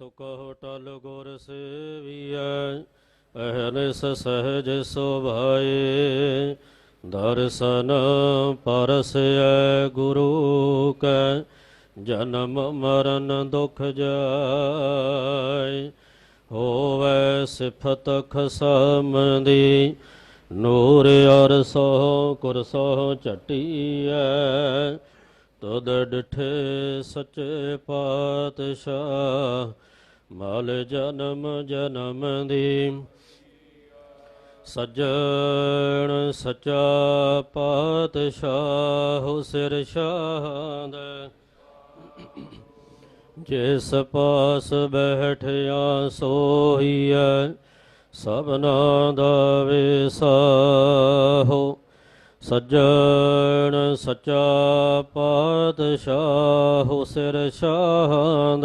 ਸੁਖ ਟਲ ਗੁਰ ਸੇਵੀਐ ਅਹਨਿਸ ਸਹਜ ਸੁਭਾਏ। ਦਰਸ਼ਨ ਪਰਸੈ ਗੁਰੂ ਕੈ, ਜਨਮ ਮਰਨ ਦੁਖ ਜਾਇ ਹੋਵੇ ਸਿਫਤ ਖਸਮ ਦੀ ਨੂਰ ਅਰ ਸੋ ਕੁਰਸੋ ਝਟੀਐ। ਤਦ ਡਿਠੇ ਸੱਚੇ ਪਾਤਸ਼ਾਹ ਮਲ ਜਨਮ ਜਨਮ ਦੀ। ਸੱਜਣ ਸਚਾ ਪਾਤਸ਼ਾਹ ਸਿਰ ਸ਼ਾਹਦ ਜਿਸ ਪਾਸ ਬੈਠਿਆ ਸੋਹੀਐ, ਸਭਨਾ ਦਾ ਵਿਸਾਹੋ। ਸੱਜਣ ਸਚਾ ਪਾਤਸ਼ਾਹ ਸਿਰ ਸ਼ਾਹਦ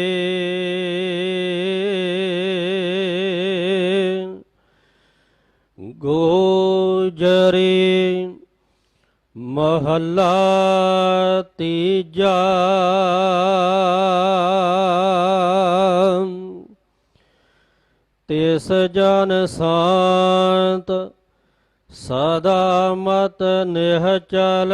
ਗੋਜਰੀ ਮਹੱਲਾ ਤੀਜਾ। ਤਿਸ ਜਨ ਸ਼ਾਂਤ ਸਦਾ ਮਤ ਨਿਹਚਲ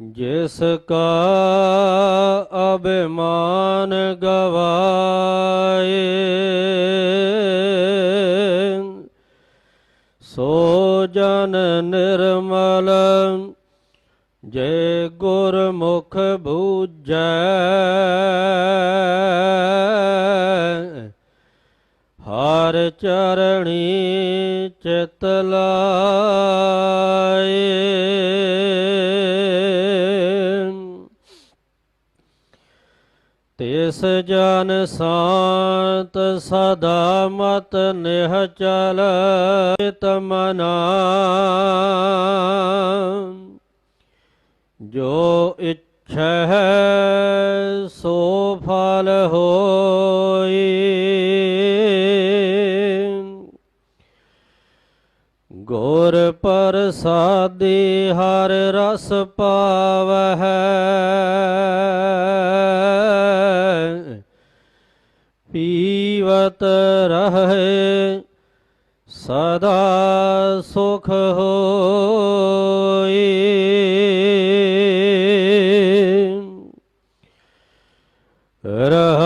ਜਿਸ ਕਾ ਅਭਿਮਾਨ ਗਵਾਏ ਜਨ ਨਿਰਮਲ ਜੇ ਗੁਰਮੁਖ ਬੂਝੈ ਹਰ ਚਰਣੀ ਚਿਤ ਲਾਏ। ਤਿਸ ਜਨ ਸ਼ਾਂਤ ਸਦਾ ਮਤ ਨਿਹਚਲ ਤਮਨਾ ਜੋ ਇੱਛੈ ਸੋ ਫਲ ਹੋਈ। ਗੁਰ ਪ੍ਰਸਾਦੀ ਹਰ ਰਸ ਪਾਵਹਿ। ਪੀਵਤ ਰਹੇ ਸਦਾ ਸੁਖ ਹੋਈ। ਰਹਾਉ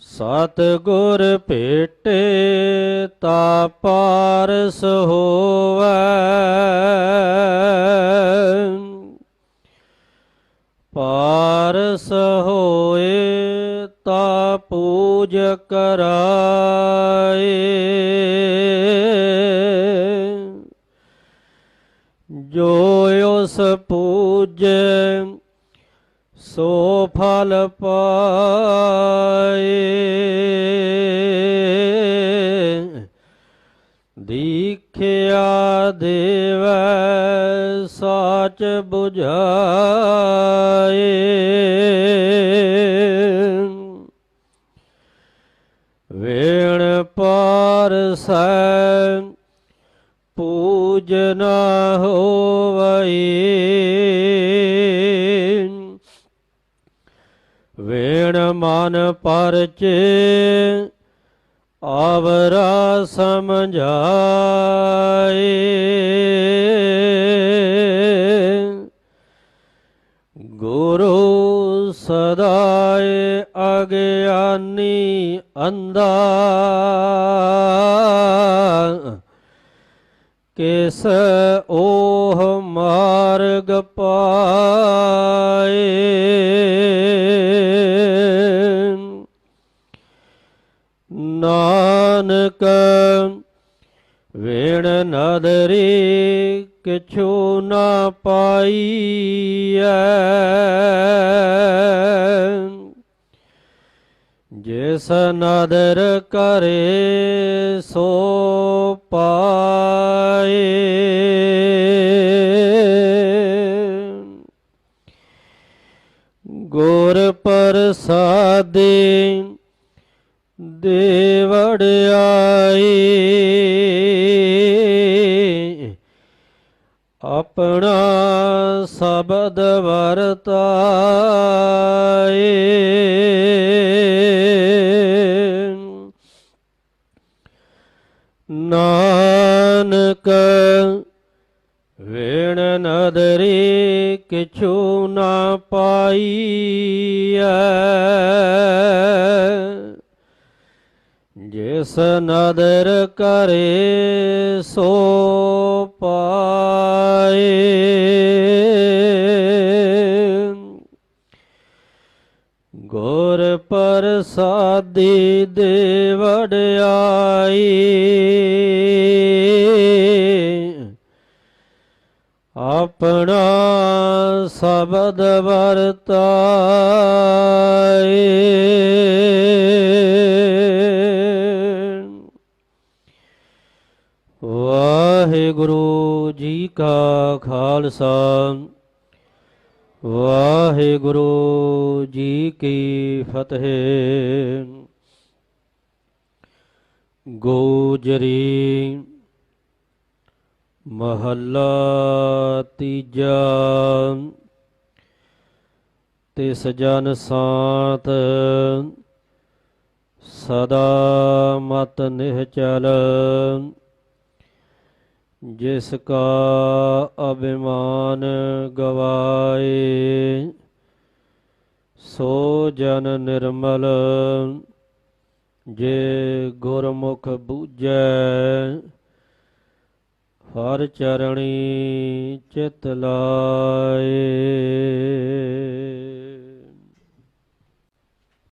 ਸਤ ਗੁਰ ਭੇਟੇ ਤਾ ਪਾਰਸ ਹੋਵੈ। ਪੂਜ ਕਰਾਏ ਜੋ ਉਸ ਪੂਜੈ ਸੋ ਫਲ ਪਾਏ ਦੀਖਿਆ ਦੇਵੈ ਸਾਚ 부 ਵੇਣ ਪਾਰਸੈ ਪੂਜਨ ਹੋਵਈ। ਵੇਣ ਮਨ ਪਰਚੇ ਆਵਰਾ ਸਮਝਾਏ। ਗੁਰੂ ਸਦਾਏ ਅਗਿਆਨੀ ਅੰਦਾ ਕਿਸ ਓਹ ਮਾਰਗ ਪਾਏ? ਨਾਨਕ ਵੇਣ ਨਦਰੀ ਕਿਛੂ ਨਾ ਪਾਈਐ? ਜਿਸ ਨਦਰ ਕਰੇ ਸੋ ਪਾਏ। ਗੁਰ ਪ੍ਰਸਾਦੇ ਦੇਵੜਾਈ ਆਪਣਾ ਸ਼ਬਦ ਵਰਤਾਏ। ਨਾਨਕ ਵੇਣ ਨਦਰੀ ਕਿਛੂ ਨਾ ਪਾਈਐ। ਜਿਸ ਨਦਰ ਕਰੇ ਸੋ ਪਾਏ। ਗੁਰ ਪ੍ਰਸਾਦੀ ਆਪਣਾ ਸ਼ਬਦ ਵਰਤਾਏ। ਵਾਹਿਗੁਰੂ ਜੀ ਕਾ ਖਾਲਸਾ। ਵਾਹਿਗੁਰੂ ਜੀ ਕੀ ਫਤਿਹ। ਗੋਜਰੀ ਮਹੱਲਾ ਤੀਜਾ। ਤਿਸ ਜਨ ਸਾਤ ਸਦਾ ਮਤ ਨਿਹਚਲ ਜਿਸ ਕਾ ਅਭਿਮਾਨ ਗਵਾਏ, ਸੋ ਜਨ ਨਿਰਮਲ। ਜੇ ਗੁਰਮੁਖ ਬੂਝੈ ਹਰ ਚਰਣੀ ਚਿਤ ਲਾਏ।